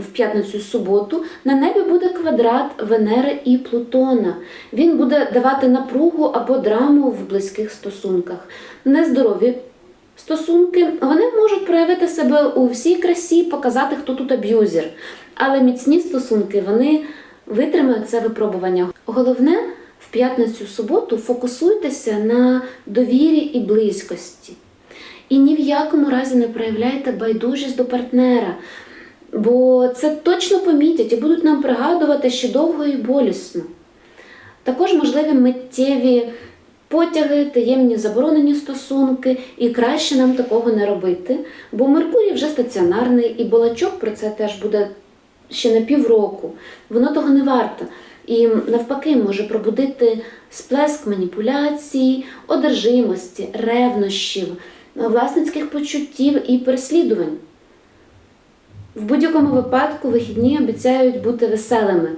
в п'ятницю і суботу на небі буде квадрат Венери і Плутона. Він буде давати напругу або драму в близьких стосунках. Нездорові стосунки вони можуть проявити себе у всій красі, показати, хто тут аб'юзер. Але міцні стосунки вони витримають це випробування. Головне в п'ятницю суботу фокусуйтеся на довірі і близькості. І ні в якому разі не проявляйте байдужість до партнера, бо це точно помітять і будуть нам пригадувати ще довго і болісно. Також можливі миттєві потяги, таємні заборонені стосунки, і краще нам такого не робити, бо Меркурій вже стаціонарний, і балачок про це теж буде ще на півроку. Воно того не варто. І навпаки може пробудити сплеск маніпуляцій, одержимості, ревнощів, власницьких почуттів і переслідувань. В будь-якому випадку вихідні обіцяють бути веселими.